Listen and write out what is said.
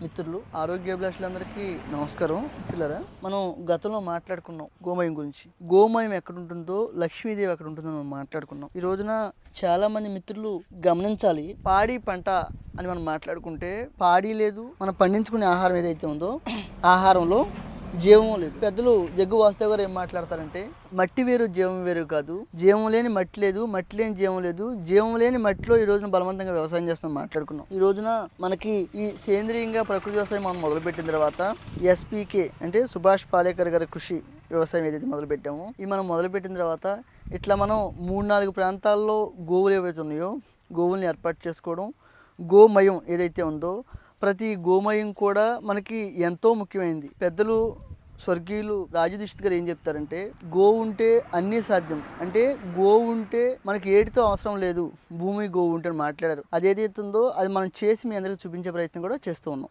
మిత్రులు ఆరోగ్యాభిలాషులందరికీ నమస్కారం. మిత్రులరా మనం గతంలో మాట్లాడుకున్నాం గోమయం గురించి. గోమయం ఎక్కడ ఉంటుందో లక్ష్మీదేవి ఎక్కడ ఉంటుందో మనం మాట్లాడుకున్నాం. ఈ రోజున చాలా మంది మిత్రులు గమనించాలి పాడి పంట అని మనం మాట్లాడుకుంటే పాడి లేదు మనం పండించుకునే ఆహారం ఏదైతే ఉందో ఆహారంలో జీవం లేదు. పెద్దలు జగ్గు వాసుదేవ్ గారు ఏం మాట్లాడతారంటే మట్టి వేరు జీవం వేరు కాదు. జీవం లేని మట్టి లేదు మట్టి లేని జీవం లేదు. జీవం లేని మట్టిలో ఈ రోజున బలవంతంగా వ్యవసాయం చేస్తాం మాట్లాడుకున్నాం. ఈ రోజున మనకి ఈ సేంద్రియంగా ప్రకృతి వ్యవసాయం మనం మొదలుపెట్టిన తర్వాత ఎస్పీకే అంటే సుభాష్ పాలేకర్ గారి కృషి వ్యవసాయం ఏదైతే మొదలు పెట్టామో ఈ మనం మొదలుపెట్టిన తర్వాత ఇట్లా మనం మూడు నాలుగు ప్రాంతాల్లో గోవులు ఏవైతే ఉన్నాయో గోవుల్ని ఏర్పాటు చేసుకోవడం గోమయం ఏదైతే ఉందో ప్రతి గోమయం కూడా మనకి ఎంతో ముఖ్యమైనది పెద్దలు స్వర్గీయులు రాజదీక్షిత్ గారు ఏం చెప్తారంటే గోవు ఉంటే అన్నీ సాధ్యం. అంటే గోవు ఉంటే మనకి ఏటితో అవసరం లేదు. భూమి గోవు ఉంటే అని మాట్లాడారు. అది ఏదైతే ఉందో అది మనం చేసి మీ అందరికి చూపించే ప్రయత్నం కూడా చేస్తూ ఉన్నాం.